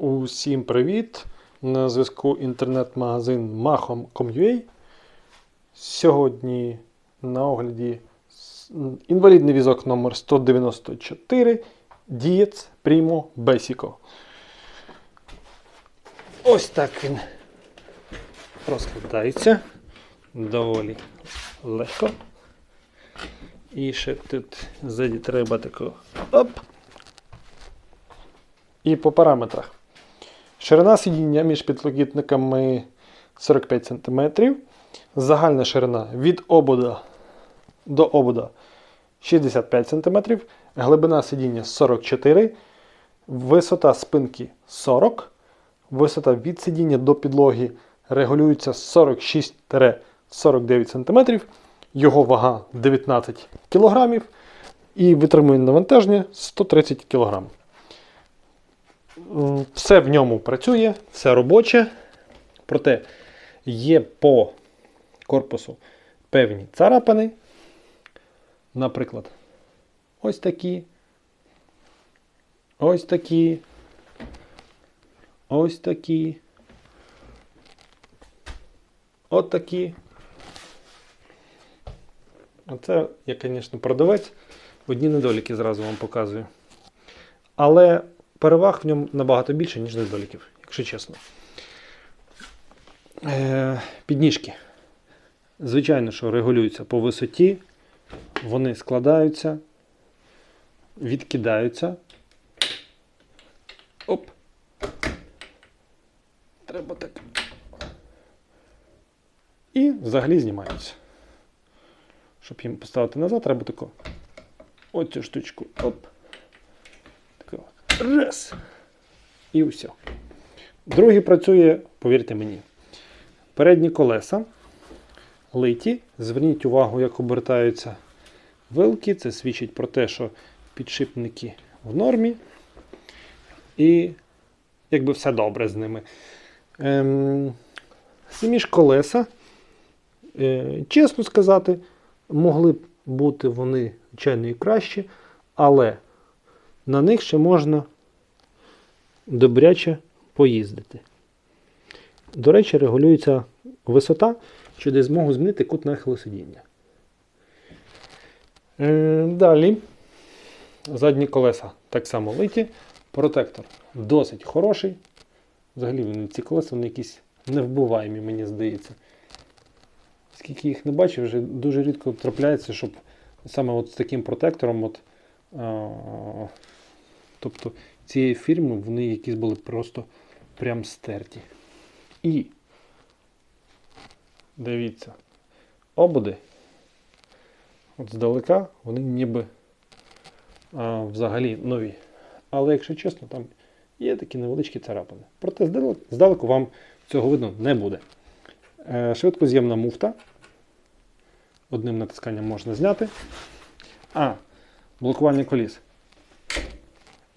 Усім привіт! На зв'язку інтернет-магазин Mahom.com.ua. Сьогодні на огляді інвалідний візок номер 194 Diez Primo Basico. Ось так він розкладається доволі легко. І ще тут ззаді треба такого оп. І по параметрах. Ширина сидіння між підлокітниками 45 см. Загальна ширина від обода до обода 65 см. Глибина сидіння 44 Висота спинки 40 Висота від сидіння до підлоги регулюється 46-49 см. Його вага 19 кг і витримує навантаження 130 кг. Все в ньому працює, все робоче. Проте є по корпусу певні царапини. Наприклад, ось такі. Ось такі. Ось такі. От такі. Оце я, звісно, продавець. Одні недоліки зразу вам показую. Але переваг в ньому набагато більше, ніж недоліків, якщо чесно. Е, підніжки. Звичайно, що регулюються по висоті, вони складаються, відкидаються. Оп. Треба так. І взагалі знімаються. Щоб їм поставити назад, треба таку оцю штучку. Оп. Раз. І все. Другий працює, повірте мені. Передні колеса литі. Зверніть увагу, як обертаються вилки. Це свідчить про те, що підшипники в нормі. І якби все добре з ними. Ем, самі ж колеса, е, чесно сказати, могли б бути вони, звичайно, і кращі, але на них ще можна добряче поїздити. До речі, регулюється висота, що дає змогу змінити кут нахилу сидіння. Е, далі. Задні колеса так само литі. Протектор досить хороший. Взагалі ці колеса вони якісь невбиваємі, мені здається. Скільки їх не бачив, вже дуже рідко трапляється, щоб саме от з таким протектором, от, тобто цієї фірми, вони якісь були просто прям стерті. І дивіться, ободи, от здалека, вони ніби а, взагалі нові. Але якщо чесно, там є такі невеличкі царапини. Проте здалеку, здалеку вам цього видно не буде. Е, швидкоз'ємна муфта. Одним натисканням можна зняти. А, блокування коліс.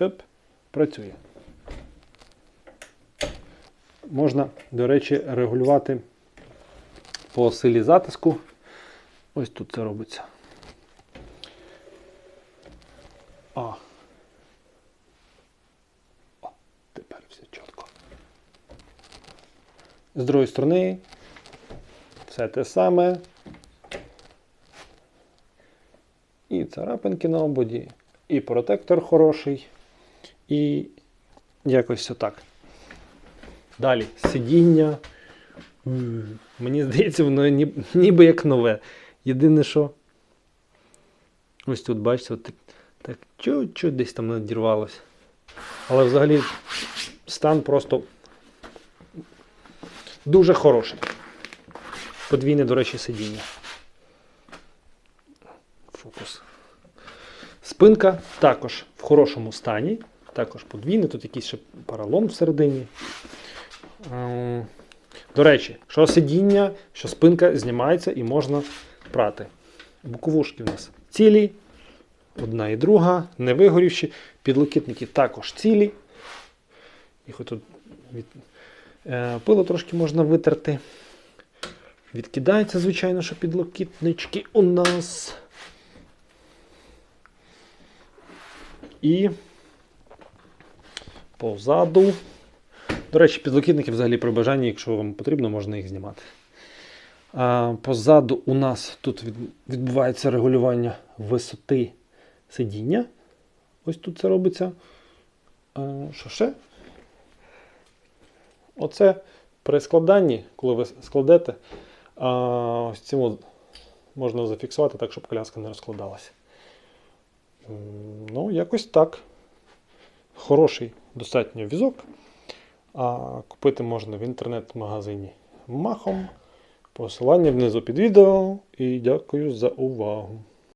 Оп, працює. Можна, до речі, регулювати по силі затиску. Ось тут це робиться. А. О, тепер все чітко. З другої сторони, все те саме. І царапинки на ободі, і протектор хороший, і якось отак. Далі сидіння. Мені здається, воно ні- ніби як нове. Єдине, що ось тут, бачите, от так чуть-чуть десь там надірвалося. Але взагалі стан просто дуже хороший. Подвійне, до речі, сидіння. Фокус. Спинка також в хорошому стані. Також подвійне, тут якийсь ще паралон всередині. Ем, До речі, що сидіння, що спинка знімається і можна прати. Боковушки в нас цілі, одна і друга, не вигорівші. Підлокітники також цілі. Їх отут від... е, пило трошки можна витерти. Відкидається, звичайно, що підлокітнички у нас. І позаду До речі, підлокітники взагалі при бажанні, якщо вам потрібно, можна їх знімати. А, позаду у нас тут відбувається регулювання висоти сидіння. Ось тут це робиться. А, що ще? Оце при складанні, коли ви складете, а, ось цим можна зафіксувати так, щоб коляска не розкладалася. Ну, якось так. Хороший достатньо візок. А купити можна в інтернет-магазині Махом. Посилання внизу під відео. І дякую за увагу.